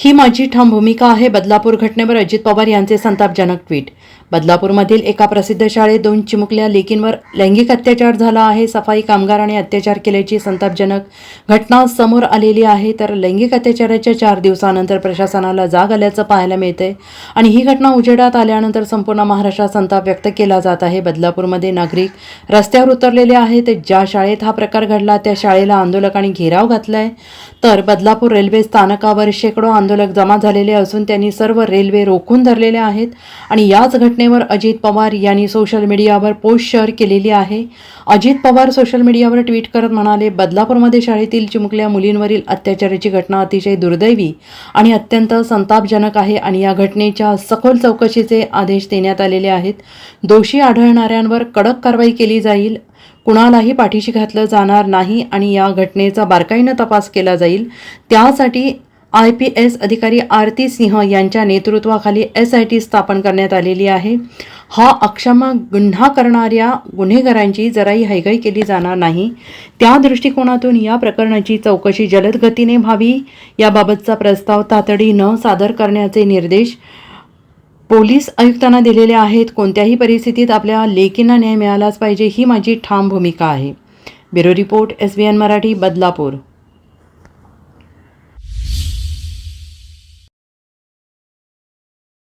ही माझी ठाम भूमिका आहे. बदलापूर घटनेवर अजित पवार यांचे संतापजनक ट्विट बदलापूरमधील एका प्रसिद्ध शाळेत दोन चिमुकल्या लेकींवर लैंगिक अत्याचार झाला आहे. सफाई कामगाराने अत्याचार केल्याची संतापजनक घटना समोर आलेली आहे. तर लैंगिक अत्याचाराच्या चार दिवसानंतर प्रशासनाला जाग आल्याचं पाहायला मिळते आणि ही घटना उजेडात आल्यानंतर संपूर्ण महाराष्ट्रात संताप व्यक्त केला जात आहे. बदलापूरमध्ये नागरिक रस्त्यावर उतरलेले आहेत. ज्या शाळेत हा प्रकार घडला त्या शाळेला आंदोलकांनी घेराव घातलाय. तर बदलापूर रेल्वे स्थानकावर शेकडो आंदोलक जमा झालेले असून त्यांनी सर्व रेल्वे रोखून धरलेले आहेत. आणि याच घटनेवर अजित पवार यांनी सोशल मीडियावर पोस्ट शेअर केलेली आहे. अजित पवार सोशल मीडियावर ट्विट करत म्हणाले बदलापूरमध्ये शाळेतील चिमुकल्या मुलींवरील अत्याचाराची घटना अतिशय दुर्दैवी आणि अत्यंत संतापजनक आहे आणि या घटनेच्या सखोल चौकशीचे आदेश देण्यात आलेले आहेत. दोषी आढळणाऱ्यांवर कडक कारवाई केली जाईल. कुणालाही पाठीशी घातलं जाणार नाही आणि या घटनेचा बारकाईनं तपास केला जाईल. त्यासाठी आय पी एस अधिकारी आरती सिंह यांच्या नेतृत्वाखाली एस आय टी स्थापन करण्यात आलेली आहे. हा अक्षम गुन्हा करणाऱ्या गुन्हेगारांची जराही हैगाई केली जाणार नाही. त्या दृष्टिकोनातून या प्रकरणाची चौकशी जलद गतीने व्हावी याबाबतचा प्रस्ताव तातडीनं सादर करण्याचे निर्देश पोलीस आयुक्तांना दिलेले आहेत. कोणत्याही परिस्थितीत आपल्या लेकींना न्याय मिळालाच पाहिजे ही माझी ठाम भूमिका आहे. Bureau report S B N Marathi Badlapur.